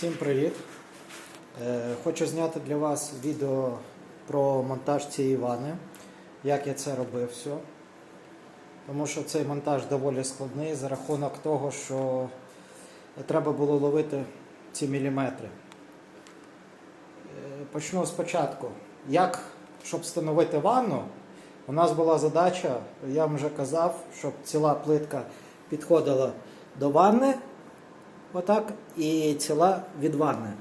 Всім привіт! Е, Хочу зняти для вас відео про монтаж цієї вани, як я це робив все. Тому що цей монтаж доволі складний за рахунок того, що треба було ловити ці міліметри. Е, Почну спочатку. Як, щоб встановити ванну, у нас була задача, я вам вже казав, щоб ціла плитка підходила до ванни. Отак і ціла від ванни.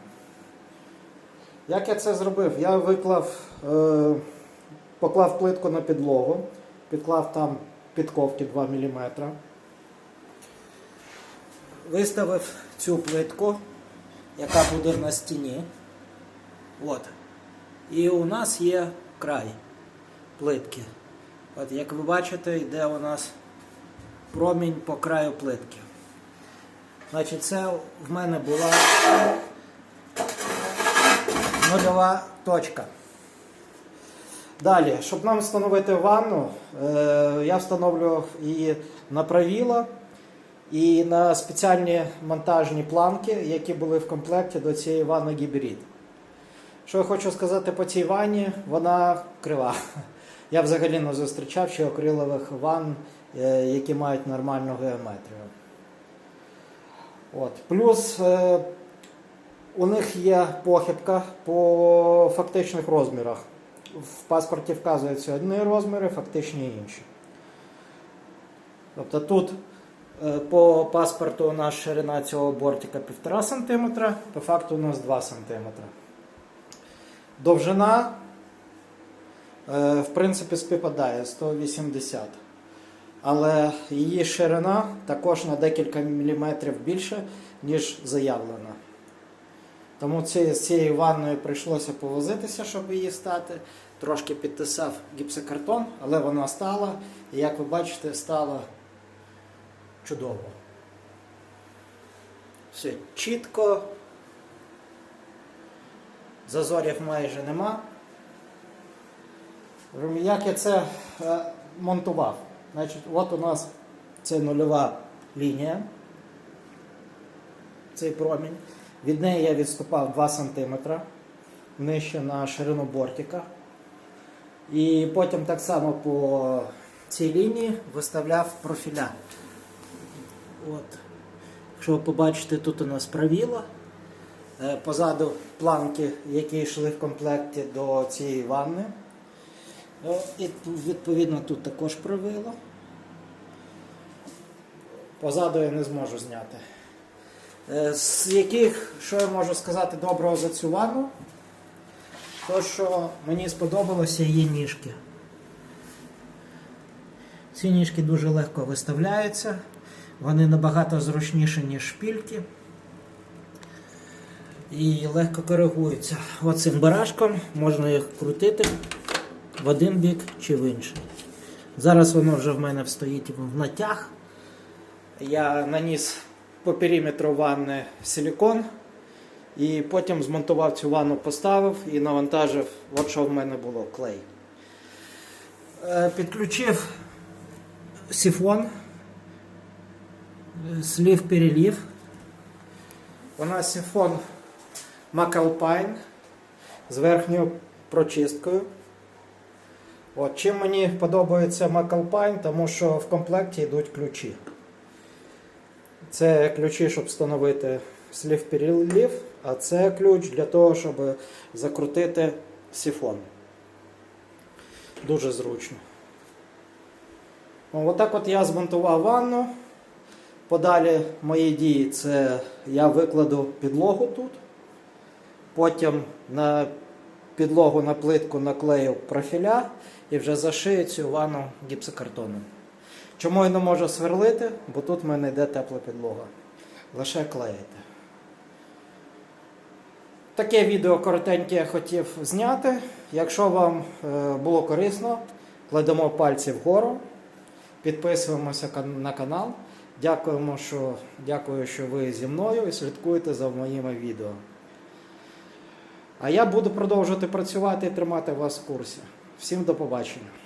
Як я це зробив? Я виклав, е, поклав плитку на підлогу, підклав там підковки 2 мм. Виставив цю плитку, яка буде на стіні. От. І у нас є край плитки. От, як ви бачите, йде у нас промінь по краю плитки. Значить, це в мене була нульова точка. Далі, щоб нам встановити ванну, е, я встановлював її на правіло і на спеціальні монтажні планки, які були в комплекті до цієї ванни гібрид. Що я хочу сказати по цій ванні, вона крива. Я взагалі не зустрічав ще акрилових ванн, е, які мають нормальну геометрію. От. Плюс е, у них є похибка по фактичних розмірах. В паспорті вказуються одні розміри, фактичні інші. Тобто тут е, по паспорту у нас ширина цього бортика 1,5 см, по факту у нас 2 см. Довжина, е, в принципі, співпадає 180 але її ширина також на декілька міліметрів більше, ніж заявлена. Тому ці, з цією ванною прийшлося повозитися, щоб її стати. Трошки підтисав гіпсокартон, але вона стала. І як ви бачите, стала чудово. Все чітко. Зазорів майже нема. Як я це е, монтував? Значить, от у нас це нульова лінія, цей промінь. Від неї я відступав 2 см нижче на ширину бортика. І потім так само по цій лінії виставляв профіля. От. Якщо ви побачите, тут у нас правіло. Е, Позаду планки, які йшли в комплекті до цієї ванни. Ну, І відповідно тут також правило. Позаду я не зможу зняти. Е, З яких, що я можу сказати доброго за цю ванну? То, що мені сподобалося її ніжки. Ці ніжки дуже легко виставляються, вони набагато зручніші, ніж шпільки. І легко коригуються. Оцим барашком можна їх крутити в один бік чи в інший. Зараз воно вже в мене стоїть в натяг. Я наніс по периметру ванни силікон і потім змонтував цю ванну, поставив і навантажив, от що в мене було, клей. Е, Підключив сифон, е, слів перелів. У нас сифон Macalpine з верхньою прочисткою. От, Чим мені подобається Macalpine, тому що в комплекті йдуть ключі. Це ключі, щоб встановити слів перелів, а це ключ для того, щоб закрутити сифон. Дуже зручно. О, Отак от я змонтував ванну. Подалі мої дії це я викладу підлогу тут. Потім на підлогу на плитку наклею профіля і вже зашию цю ванну гіпсокартоном. Чому я не можу сверлити? Бо тут в мене йде тепла підлога. Лише клеїти. Таке відео коротеньке я хотів зняти. Якщо вам е, було корисно, кладемо пальці вгору, підписуємося на канал. Дякуємо, що, дякую, що ви зі мною і слідкуєте за моїми відео. А я буду продовжувати працювати і тримати вас в курсі. Всім до побачення.